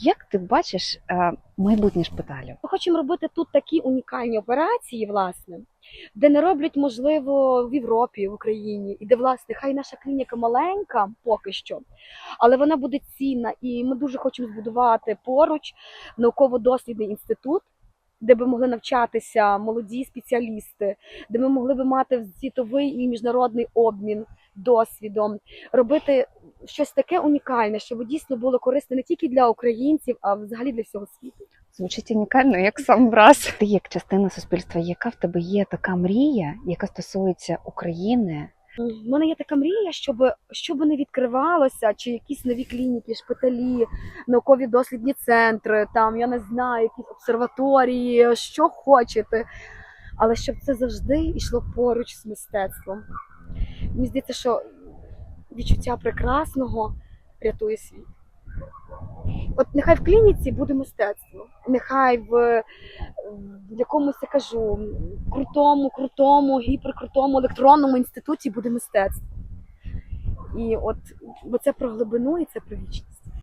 Як ти бачиш е, майбутнє шпиталю? Ми хочемо робити тут такі унікальні операції, власне, де не роблять, можливо, в Європі, в Україні, і де, власне, хай наша клініка маленька поки що, але вона буде цінна. І ми дуже хочемо збудувати поруч науково-дослідний інститут, де би могли навчатися молоді спеціалісти, де ми могли би мати світовий і міжнародний обмін досвідом, робити щось таке унікальне, щоб дійсно було корисне не тільки для українців, а взагалі для всього світу. Звучить унікально, як сам враз. Ти як частина суспільства, яка в тебе є така мрія, яка стосується України? У мене є така мрія, щоб що би не відкривалося, чи якісь нові клініки, шпиталі, наукові дослідні центри, там я не знаю, якісь обсерваторії, що хочете. Але щоб це завжди йшло поруч з мистецтвом. Мені здається, що відчуття прекрасного рятує світ. От нехай в клініці буде мистецтво, нехай в, в якомусь я кажу крутому, крутому, гіперкрутому електронному інституті буде мистецтво. І от бо це про глибину і це про вічність.